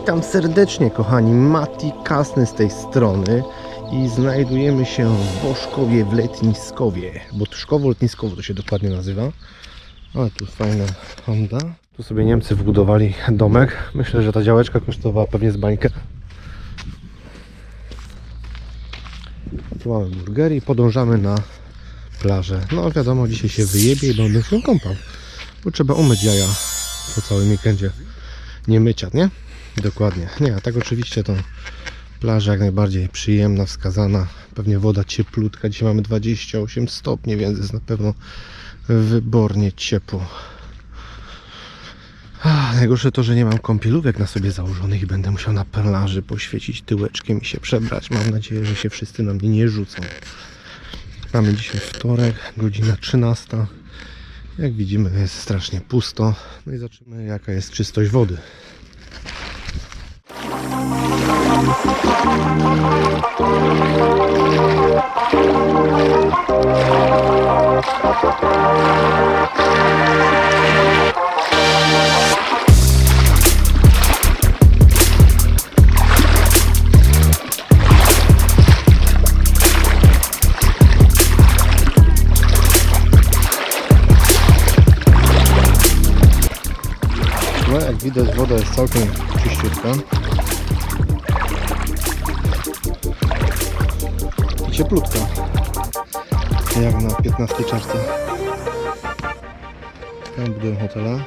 Witam serdecznie kochani, Mati Kasny z tej strony i znajdujemy się w Boszkowie w Letniskowie, bo Tszkowo Letniskowo to się dokładnie nazywa. Ale tu fajna Honda. Tu sobie Niemcy wbudowali domek. Myślę, że ta działeczka kosztowała pewnie z bańkę. Tu mamy burgery i podążamy na plażę. No wiadomo, dzisiaj się wyjebie i będę się kąpał. Bo trzeba umyć jaja po całym weekendzie. Nie mycia, nie? Dokładnie. Nie, a tak oczywiście to plaża jak najbardziej przyjemna, wskazana. Pewnie woda cieplutka. Dzisiaj mamy 28 stopni, więc jest na pewno wybornie ciepło. Najgorsze to, że nie mam kąpielówek na sobie założonych i będę musiał na plaży poświecić tyłeczkiem i się przebrać. Mam nadzieję, że się wszyscy na mnie nie rzucą. Mamy dzisiaj wtorek, godzina 13. Jak widzimy jest strasznie pusto. No i zobaczymy jaka jest czystość wody. No jak widać woda jest całkiem czyściutka. I cieplutka. Jak na 15 czerwca. Tam budują hotela. O,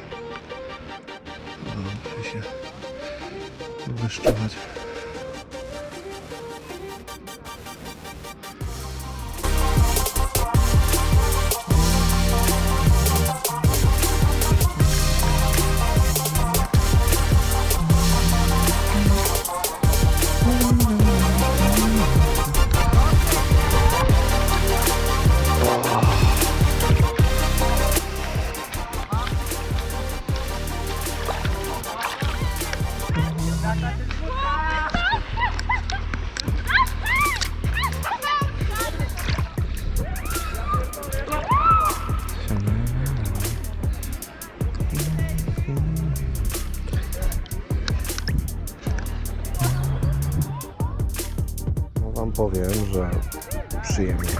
muszę się wyszczuwać. Powiem, że przyjemnie.